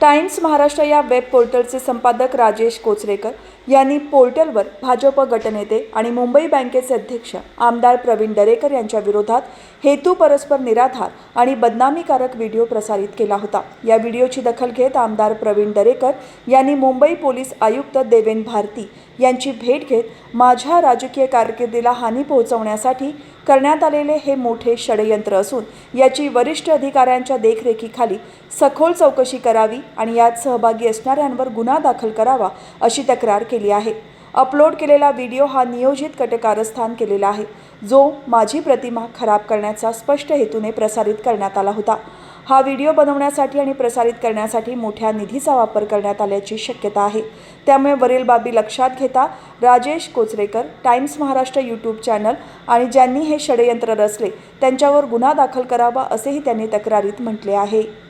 Times Maharashtra या web पोर्टलचे संपादक राजेश कोचरेकर यांनी पोर्टलवर भाजप गटनेते आणि मुंबई बँकेचे अध्यक्ष आमदार प्रवीण दरेकर यांच्या विरोधात हेतू परस्पर निराधार आणि बदनामीकारक व्हिडिओ प्रसारित केला होता. या व्हिडिओची दखल घेत आमदार प्रवीण दरेकर यांनी मुंबई पोलीस आयुक्त देवेन भारती यांची भेट घेत माझ्या राजकीय कारकिर्दीला हानी पोहोचवण्यासाठी करण्यात आलेले हे मोठे षडयंत्र असून याची वरिष्ठ अधिकाऱ्यांच्या देखरेखीखाली सखोल चौकशी करावी आणि यात सहभागी असणाऱ्यांवर गुन्हा दाखल करावा अशी तक्रार केली आहे. अपलोड केलेला व्हिडिओ हा नियोजित कटकारस्थान केलेला आहे. जो माझी प्रतिमा खराब करण्याचा स्पष्ट हेतूने प्रसारित करण्यात आला होता. हा व्हिडिओ बनवण्यासाठी आणि प्रसारित करण्यासाठी मोठ्या निधीचा वापर करण्यात आल्याची शक्यता आहे. त्यामुळे वरील बाबी लक्षात घेता Rajesh Kocharekar Times Maharashtra YouTube channel आणि ज्यांनी हे षडयंत्र रचले त्यांच्यावर गुन्हा दाखल करावा असेही त्यांनी तक्रारीत म्हटले आहे.